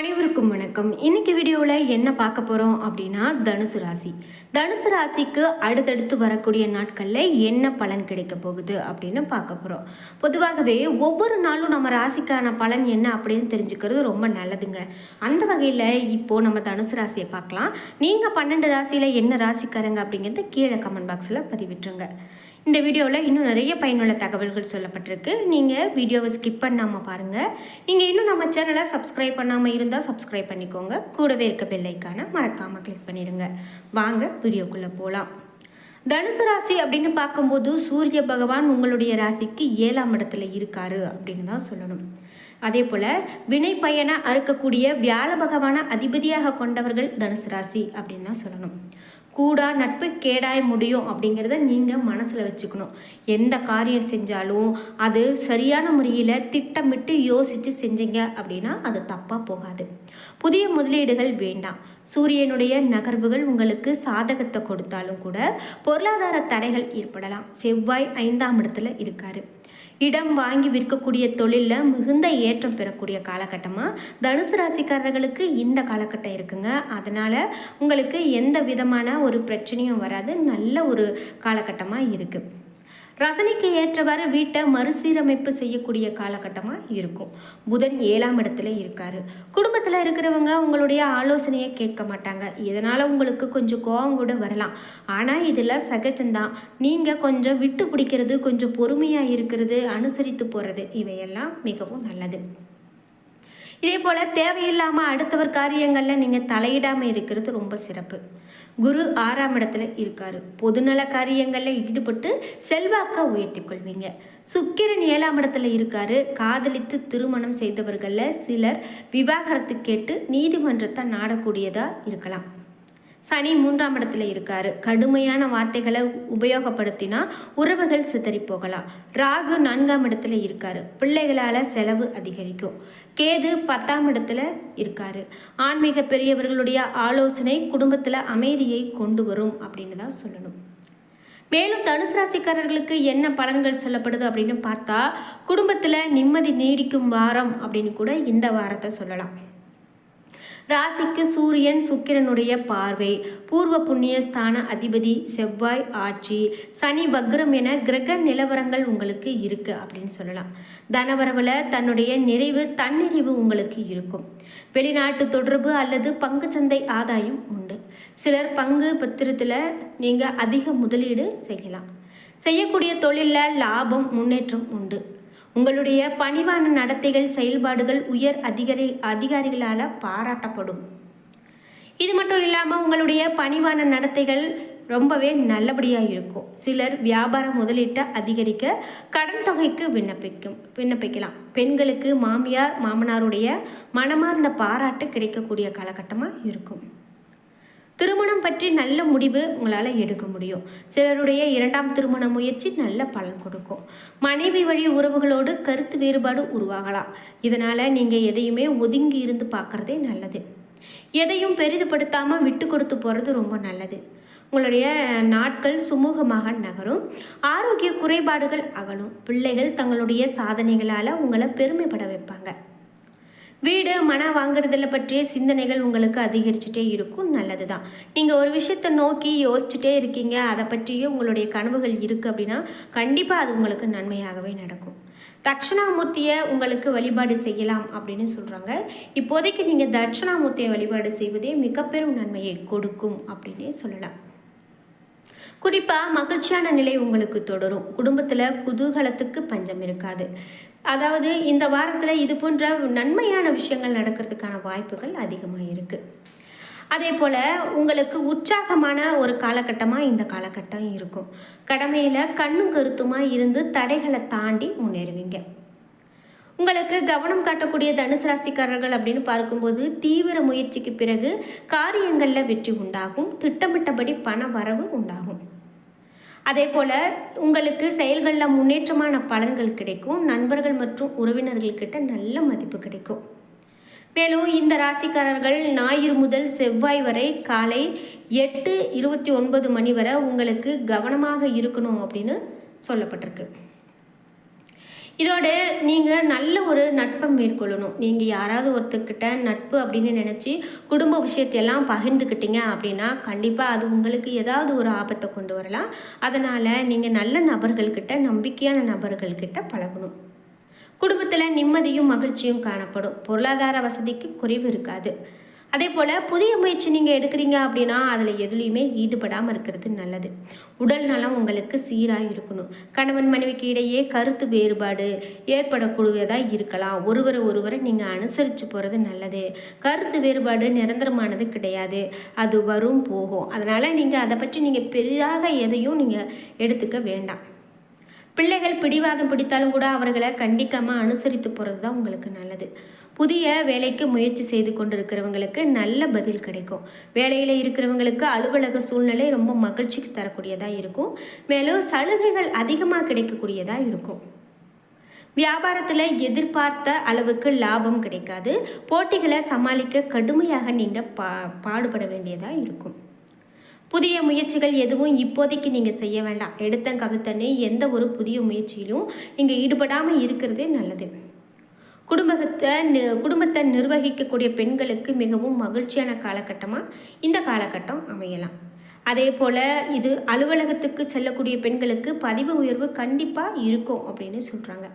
அனைவருக்கும் வணக்கம். இன்னைக்கு வீடியோவில் என்ன பார்க்க போகிறோம் அப்படின்னா தனுசு ராசி. தனுசு ராசிக்கு அடுத்தடுத்து வரக்கூடிய நாட்களில் என்ன பலன் கிடைக்க போகுது அப்படின்னு பார்க்க போகிறோம் பொதுவாகவே ஒவ்வொரு நாளும் நம்ம ராசிக்கான பலன் என்ன அப்படின்னு தெரிஞ்சுக்கிறது ரொம்ப நல்லதுங்க. அந்த வகையில் இப்போது நம்ம தனுசு ராசியை பார்க்கலாம். நீங்கள் பன்னெண்டு ராசியில் என்ன ராசிக்காரங்க அப்படிங்கிறத கீழே கமெண்ட் பாக்ஸில் பதிவிட்டுருங்க. இந்த வீடியோவில் இன்னும் நிறைய பயனுள்ள தகவல்கள் சொல்லப்பட்டிருக்கு. நீங்கள் வீடியோவை ஸ்கிப் பண்ணாமல் பாருங்கள் நீங்கள் இன்னும் நம்ம சேனலை சப்ஸ்கிரைப் பண்ணாமல் இருந்தால் சப்ஸ்கிரைப் பண்ணிக்கோங்க. கூடவே இருக்க பெல்லைக்கான மறக்காமல் கிளிக் பண்ணிடுங்க வாங்க வீடியோக்குள்ளே போகலாம் தனுசு ராசி அப்படின்னு பார்க்கும்போது சூரிய பகவான் உங்களுடைய ராசிக்கு ஏழாம் இடத்துல இருக்காரு அப்படின்னு தான் சொல்லணும். அதே போல் வினை பயனை அறுக்கக்கூடிய வியாழ பகவான அதிபதியாக கொண்டவர்கள் தனுசு ராசி அப்படின்னு தான் சொல்லணும். கூடா நட்பு கேடாய் முடியும் அப்படிங்கிறத நீங்கள் மனசில் வச்சுக்கணும். எந்த காரியம் செஞ்சாலும் அது சரியான முறையில் திட்டமிட்டு யோசித்து செஞ்சீங்க அப்படின்னா அது தப்பாக போகாது. புதிய முதலீடுகள் வேண்டாம். சூரியனுடைய நகர்வுகள் உங்களுக்கு சாதகத்தை கொடுத்தாலும் கூட பொருளாதார தடைகள் ஏற்படலாம். செவ்வாய் ஐந்தாம் இடத்துல இருக்காரு. இடம் வாங்கி விற்கக்கூடிய தொழிலில் மிகுந்த ஏற்றம் பெறக்கூடிய காலகட்டமாக தனுசு ராசிக்காரர்களுக்கு இந்த காலகட்டம் இருக்குங்க. அதனால் உங்களுக்கு எந்த விதமான ஒரு பிரச்சனையும் வராது. நல்ல ஒரு காலகட்டமாக இருக்குது ரசனைக்கு ஏற்றவாறு வீட்டை மறுசீரமைப்பு செய்யக்கூடிய காலகட்டமாக இருக்கும். புதன் ஏழாம் இடத்துல இருக்காரு. குடும்பத்தில் இருக்கிறவங்க உங்களுடைய ஆலோசனையை கேட்க மாட்டாங்க. இதனால் உங்களுக்கு கொஞ்சம் கோபம் கூட வரலாம். ஆனால் இதில் சகஜம்தான். நீங்கள் கொஞ்சம் விட்டு பிடிக்கிறது கொஞ்சம் பொறுமையாக இருக்கிறது அனுசரித்து போகிறது இவையெல்லாம் மிகவும் நல்லது. இதே போல் தேவையில்லாமல் அடுத்தவர் காரியங்களில் நீங்கள் தலையிடாமல் இருக்கிறது ரொம்ப சிறப்பு. குரு ஆறாம் இடத்துல இருக்கார். பொதுநல காரியங்களில் ஈடுபட்டு செல்வாக்கா உயர்த்தி கொள்வீங்க. சுக்கிரன் ஏழாம் இடத்துல இருக்காரு. காதலித்து திருமணம் செய்தவர்களில் சிலர் விவாகரத்து கேட்டு நீதிமன்றத்தை நாடக்கூடியதாக இருக்கலாம். சனி மூன்றாம் இடத்துல இருக்காரு. கடுமையான வார்த்தைகளை உபயோகப்படுத்தினா உறவுகள் சிதறி போகலாம். ராகு நான்காம் இடத்துல இருக்காரு. பிள்ளைகளால் செலவு அதிகரிக்கும். கேது பத்தாம் இடத்துல இருக்காரு. ஆன்மீக பெரியவர்களுடைய ஆலோசனை குடும்பத்தில் அமைதியை கொண்டு வரும் அப்படின்னு தான் சொல்லணும். மேலும் தனுசு ராசிக்காரர்களுக்கு என்ன பலன்கள் சொல்லப்படுது அப்படின்னு பார்த்தா குடும்பத்தில் நிம்மதி நீடிக்கும் வாரம் அப்படின்னு கூட இந்த வாரத்தை சொல்லலாம். ராசிக்கு சூரியன் சுக்கிரனுடைய பார்வை. பூர்வ புண்ணிய ஸ்தான அதிபதி செவ்வாய் ஆட்சி சனி வக்ரம் என கிரக நிலவரங்கள் உங்களுக்கு இருக்கு அப்படின்னு சொல்லலாம். தனவரவில் தன்னுடைய நிறைவு தன்னிறைவு உங்களுக்கு இருக்கும். வெளிநாட்டு தொடர்பு அல்லது பங்குச்சந்தை ஆதாயம் உண்டு. சிலர் பங்கு பத்திரத்தில் நீங்கள் அதிக முதலீடு செய்யலாம். செய்யக்கூடிய தொழிலில் லாபம் முன்னேற்றம் உண்டு. உங்களுடைய பணிவான நடத்தைகள் செயல்பாடுகள் உயர் அதிகாரி அதிகாரிகளால் பாராட்டப்படும். இது மட்டும் இல்லாமல் உங்களுடைய பணிவான நடத்தைகள் ரொம்பவே நல்லபடியாக இருக்கும். சிலர் வியாபார முதலீட்டை அதிகரிக்க கடன் தொகைக்கு விண்ணப்பிக்கும் விண்ணப்பிக்கலாம். பெண்களுக்கு மாமியார் மாமனாருடைய மனமார்ந்த பாராட்டு கிடைக்கக்கூடிய காலகட்டமாக இருக்கும். திருமணம் பற்றி நல்ல முடிவு உங்களால் எடுக்க முடியும். சிலருடைய இரண்டாம் திருமண முயற்சி நல்ல பலன் கொடுக்கும். மனைவி வழி உறவுகளோடு கருத்து வேறுபாடு உருவாகலாம். இதனால் நீங்கள் எதையுமே ஒதுங்கி இருந்து பார்க்குறதே நல்லது. எதையும் பெரிதுபடுத்தாமல் விட்டு கொடுத்து போகிறது ரொம்ப நல்லது. உங்களுடைய நாட்கள் சுமூகமாக நகரும். ஆரோக்கிய குறைபாடுகள் அகலும். பிள்ளைகள் தங்களுடைய சாதனைகளால் உங்களை பெருமைப்பட வைப்பாங்க. வீடு மன வாங்குறதில் பற்றிய சிந்தனைகள் உங்களுக்கு அதிகரிச்சுட்டே இருக்கும். நல்லது தான் நீங்கள் ஒரு விஷயத்தை நோக்கி யோசிச்சுட்டே இருக்கீங்க. அதை பற்றியும் உங்களுடைய கனவுகள் இருக்குது அப்படின்னா கண்டிப்பாக அது உங்களுக்கு நன்மையாகவே நடக்கும். தட்சிணாமூர்த்தியை உங்களுக்கு வழிபாடு செய்யலாம் அப்படின்னு சொல்கிறாங்க இப்போதைக்கு நீங்கள் தட்சிணாமூர்த்தியை வழிபாடு செய்வதே மிகப்பெரும் நன்மையை கொடுக்கும் அப்படின்னே சொல்லலாம். குறிப்பாக மகிழ்ச்சியான நிலை உங்களுக்கு தொடரும். குடும்பத்தில் குதூகலத்துக்கு பஞ்சம் இருக்காது. அதாவது இந்த வாரத்தில் இது போன்ற நன்மையான விஷயங்கள் நடக்கிறதுக்கான வாய்ப்புகள் அதிகமாக இருக்குது அதே போல் உங்களுக்கு உற்சாகமான ஒரு காலகட்டமாக இந்த காலகட்டம் இருக்கும். கடமையில் கண்ணும் கருத்துமாக இருந்து தடைகளை தாண்டி முன்னேறுவீங்க. உங்களுக்கு கவனம் காட்டக்கூடிய தனுசு ராசிக்காரர்கள் அப்படின்னு பார்க்கும்போது தீவிர முயற்சிக்கு பிறகு காரியங்களில் வெற்றி உண்டாகும். திட்டமிட்டபடி பண வரவு உண்டாகும். அதே போல் உங்களுக்கு செயல்களில் முன்னேற்றமான பலன்கள் கிடைக்கும். நண்பர்கள் மற்றும் உறவினர்கள்கிட்ட நல்ல மதிப்பு கிடைக்கும். மேலும் இந்த ராசிக்காரர்கள் ஞாயிறு முதல் செவ்வாய் வரை காலை எட்டு இருபத்தி ஒன்பது மணி வரை உங்களுக்கு கவனமாக இருக்கணும் அப்படின்னு சொல்லப்பட்டிருக்கு. இதோடு நீங்கள் நல்ல ஒரு நட்பை மேற்கொள்ளணும். நீங்கள் யாராவது ஒருத்தர்கிட்ட நட்பு அப்படின்னு நினச்சி குடும்ப விஷயத்தையெல்லாம் பகிர்ந்துக்கிட்டீங்க அப்படின்னா கண்டிப்பாக அது உங்களுக்கு ஏதாவது ஒரு ஆபத்தை கொண்டு வரலாம். அதனால் நீங்கள் நல்ல நபர்கள்கிட்ட நம்பிக்கையான நபர்கள்கிட்ட பழகணும். குடும்பத்தில் நிம்மதியும் மகிழ்ச்சியும் காணப்படும். பொருளாதார வசதிக்கு குறைவு இருக்காது. அதே போல் புதிய முயற்சி நீங்கள் எடுக்கிறீங்க அப்படின்னா அதில் எதுலேயுமே ஈடுபடாமல் இருக்கிறது நல்லது. உடல் நலம் உங்களுக்கு சீராக இருக்கணும். கணவன் மனைவிக்கு இடையே கருத்து வேறுபாடு ஏற்படக்கூடியதாக இருக்கலாம். ஒருவரை ஒருவரை நீங்கள் அனுசரித்து போகிறது நல்லது. கருத்து வேறுபாடு நிரந்தரமானது கிடையாது. அது வரும் போகும். அதனால் நீங்கள் அதை பற்றி நீங்கள் பெரிதாக எதையும் நீங்கள் எடுத்துக்க வேண்டாம். பிள்ளைகள் பிடிவாதம் பிடித்தாலும் கூட அவர்களை கண்டிக்காமல் அனுசரித்து போகிறது தான் உங்களுக்கு நல்லது. புதிய வேலைக்கு முயற்சி செய்து கொண்டிருக்கிறவங்களுக்கு நல்ல பதில் கிடைக்கும். வேலையில் இருக்கிறவங்களுக்கு அலுவலக சூழ்நிலை ரொம்ப மகிழ்ச்சிக்கு தரக்கூடியதாக இருக்கும். மேலும் சலுகைகள் அதிகமாக கிடைக்கக்கூடியதாக இருக்கும். வியாபாரத்தில் எதிர்பார்த்த அளவுக்கு லாபம் கிடைக்காது. போட்டிகளை சமாளிக்க கடுமையாக நீங்கள் பா பாடுபட வேண்டியதாக இருக்கும். புதிய முயற்சிகள் எதுவும் இப்போதைக்கு நீங்கள் செய்ய வேண்டாம். எடுத்த கவித்தன்னு எந்த ஒரு புதிய முயற்சியிலும் நீங்கள் ஈடுபடாமல் இருக்கிறதே நல்லது. குடும்பத்தை குடும்பத்தை நிர்வகிக்கக்கூடிய பெண்களுக்கு மிகவும் மகிழ்ச்சியான காலகட்டமாக இந்த காலகட்டம் அமையலாம். அதே போல் இது அலுவலகத்துக்கு செல்லக்கூடிய பெண்களுக்கு பதிவு உயர்வு கண்டிப்பாக இருக்கும் அப்படின்னு சொல்கிறாங்க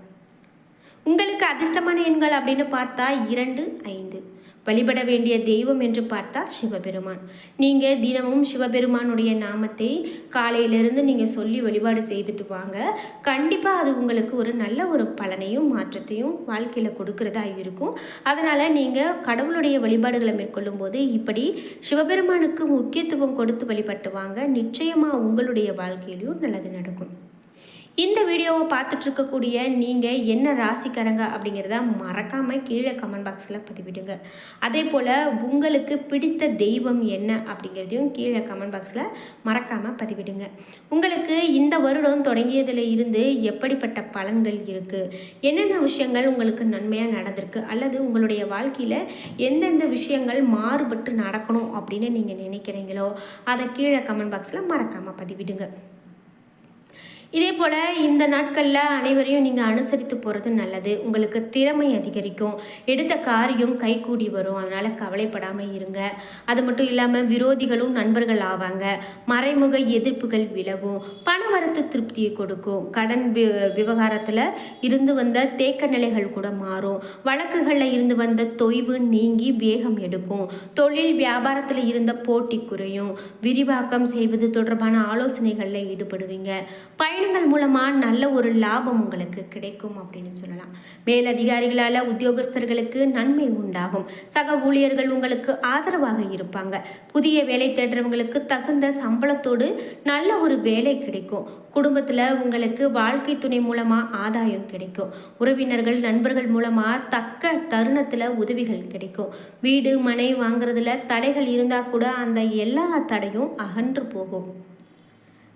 உங்களுக்கு அதிர்ஷ்டமான எண்கள் அப்படின்னு பார்த்தா இரண்டு ஐந்து. வழிபட வேண்டிய தெய்வம் என்று பார்த்தா சிவபெருமான். நீங்கள் தினமும் சிவபெருமானுடைய நாமத்தை காலையிலிருந்து நீங்கள் சொல்லி வழிபாடு செய்துட்டு வாங்க. கண்டிப்பாக அது உங்களுக்கு ஒரு நல்ல ஒரு பலனையும் மாற்றத்தையும் வாழ்க்கையில் கொடுக்கறதா இருக்கும். அதனால் நீங்கள் கடவுளுடைய வழிபாடுகளை மேற்கொள்ளும் போது இப்படி சிவபெருமானுக்கு முக்கியத்துவம் கொடுத்து வழிபட்டு வாங்க. நிச்சயமாக உங்களுடைய வாழ்க்கையிலையும் நல்லது நடக்கும். இந்த வீடியோவை பார்த்துட்டு இருக்கக்கூடிய நீங்கள் என்ன ராசிக்காரங்க அப்படிங்கிறத மறக்காமல் கீழே கமெண்ட் பாக்ஸில் பதிவிடுங்க. அதே போல் உங்களுக்கு பிடித்த தெய்வம் என்ன அப்படிங்கிறதையும் கீழே கமெண்ட் பாக்ஸில் மறக்காமல் பதிவிடுங்க. உங்களுக்கு இந்த வருடம் தொடங்கியதில் இருந்து எப்படிப்பட்ட பலன்கள் இருக்குது என்னென்ன விஷயங்கள் உங்களுக்கு நன்மையாக நடந்திருக்கு? அல்லது உங்களுடைய வாழ்க்கையில் எந்தெந்த விஷயங்கள் மாறுபட்டு நடக்கணும் அப்படின்னு நீங்கள் நினைக்கிறீங்களோ அதை கீழே கமெண்ட் பாக்ஸில் மறக்காமல் பதிவிடுங்க. இதே போல் இந்த நாட்களில் அனைவரையும் நீங்கள் அனுசரித்து போகிறது நல்லது. உங்களுக்கு திறமை அதிகரிக்கும். எடுத்த காரியம் கைகூடி வரும். அதனால் கவலைப்படாமல் இருங்க. அது மட்டும் இல்லாமல் விரோதிகளும் நண்பர்கள் ஆவாங்க. மறைமுக எதிர்ப்புகள் விலகும். பணவரத்து திருப்தியை கொடுக்கும். கடன் விவகாரத்தில் இருந்து வந்த தேக்க நிலைகள் கூட மாறும். வழக்குகளில் இருந்து வந்த தொய்வு நீங்கி வேகம் எடுக்கும். தொழில் வியாபாரத்தில் இருந்த போட்டி குறையும். விரிவாக்கம் செய்வது தொடர்பான ஆலோசனைகளில் ஈடுபடுவீங்க. பயண பயணங்கள் மூலமாக நல்ல ஒரு லாபம் உங்களுக்கு கிடைக்கும் அப்படின்னு சொல்லலாம். மேலதிகாரிகளால் உத்தியோகஸ்தர்களுக்கு நன்மை உண்டாகும். சக ஊழியர்கள் உங்களுக்கு ஆதரவாக இருப்பாங்க. புதிய வேலை தேடுறவங்களுக்கு தகுந்த சம்பளத்தோடு நல்ல ஒரு வேலை கிடைக்கும். குடும்பத்தில் உங்களுக்கு வாழ்க்கை துணை மூலமாக ஆதாயம் கிடைக்கும். உறவினர்கள் நண்பர்கள் மூலமாக தக்க தருணத்தில் உதவிகள் கிடைக்கும். வீடு மனை வாங்குறதுல தடைகள் இருந்தால் கூட அந்த எல்லா தடையும் அகன்று போகும்.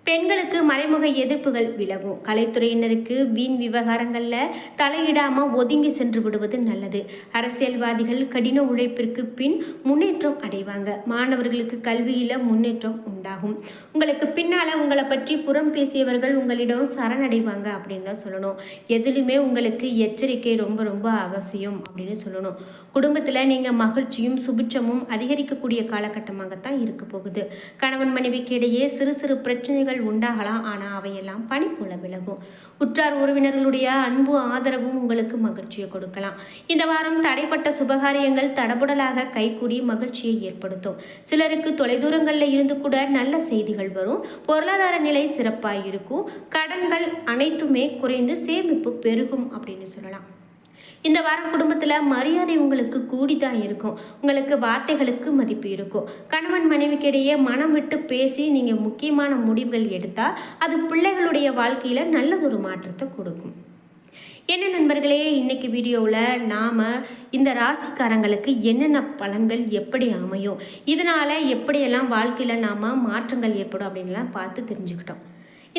பெண்களுக்கு மறைமுக எதிர்ப்புகள் விலகும். கலைத்துறையினருக்கு வீண் விவகாரங்களில் தலையிடாமல் ஒதுங்கி சென்று விடுவது நல்லது. அரசியல்வாதிகள் கடின உழைப்பிற்கு பின் முன்னேற்றம் அடைவாங்க. மாணவர்களுக்கு கல்வியில் முன்னேற்றம் உண்டாகும். உங்களுக்கு பின்னால் உங்களை பற்றி புறம் பேசியவர்கள் உங்களிடம் சரணடைவாங்க அப்படின்னு தான் சொல்லணும். எதிலுமே உங்களுக்கு எச்சரிக்கை ரொம்ப ரொம்ப அவசியம் அப்படின்னு சொல்லணும். குடும்பத்தில் நீங்கள் மகிழ்ச்சியும் சுபிட்சமும் அதிகரிக்கக்கூடிய காலகட்டமாகத்தான் இருக்க போகுது. கணவன் மனைவிக்கு இடையே சிறு சிறு பிரச்சனைகள் உண்டாகலாம் ஆனால் அவையெல்லாம் பனி போல விலகும். உற்றார் உறவினர்களுடைய அன்பு ஆதரவும் உங்களுக்கு மகிழ்ச்சியை கொடுக்கலாம். இந்த வாரம் தடைப்பட்ட சுபகாரியங்கள் தடபுடலாக கைகூடி மகிழ்ச்சியை ஏற்படுத்தும். சிலருக்கு தொலைதூரங்களில் இருந்து கூட நல்ல செய்திகள் வரும். பொருளாதார நிலை சிறப்பாக இருக்கும். கடன்கள் அனைத்துமே குறைந்து சேமிப்பு பெருகும் அப்படின்னு சொல்லலாம். இந்த வாரம் குடும்பத்தில் மரியாதை உங்களுக்கு கூடி தான் இருக்கும். உங்களுக்கு வார்த்தைகளுக்கு மதிப்பு இருக்கும். கணவன் மனைவிக்கிடையே மனம் விட்டு பேசி நீங்கள் முக்கியமான முடிவுகள் எடுத்தால் அது பிள்ளைகளுடைய வாழ்க்கையில் நல்லதொரு மாற்றத்தை கொடுக்கும். என்ன நண்பர்களே இன்னைக்கு வீடியோவில் நாம் இந்த ராசிக்காரங்களுக்கு என்னென்ன பலன்கள் எப்படி அமையும் இதனால் எப்படியெல்லாம் வாழ்க்கையில் நாம் மாற்றங்கள் ஏற்படும் அப்படின்லாம் பார்த்து தெரிஞ்சுக்கிட்டோம்.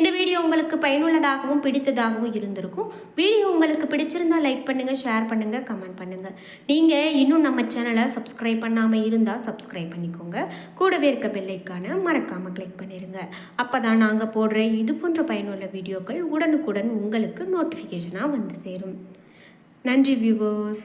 இந்த வீடியோ உங்களுக்கு பயனுள்ளதாகவும் பிடித்ததாகவும் இருந்திருக்கும். வீடியோ உங்களுக்கு பிடிச்சிருந்தா லைக் பண்ணுங்கள் ஷேர் பண்ணுங்கள் கமெண்ட் பண்ணுங்கள் நீங்கள் இன்னும் நம்ம சேனலை சப்ஸ்கிரைப் பண்ணாமல் இருந்தால் சப்ஸ்கிரைப் பண்ணிக்கோங்க. கூடவே இருக்க பெல்லைக்கான மறக்காமல் கிளிக் பண்ணிடுங்க அப்போ தான் நாங்கள் போடுற இது போன்ற பயனுள்ள வீடியோக்கள் உடனுக்குடன் உங்களுக்கு நோட்டிஃபிகேஷனாக வந்து சேரும். நன்றி வியூவர்ஸ்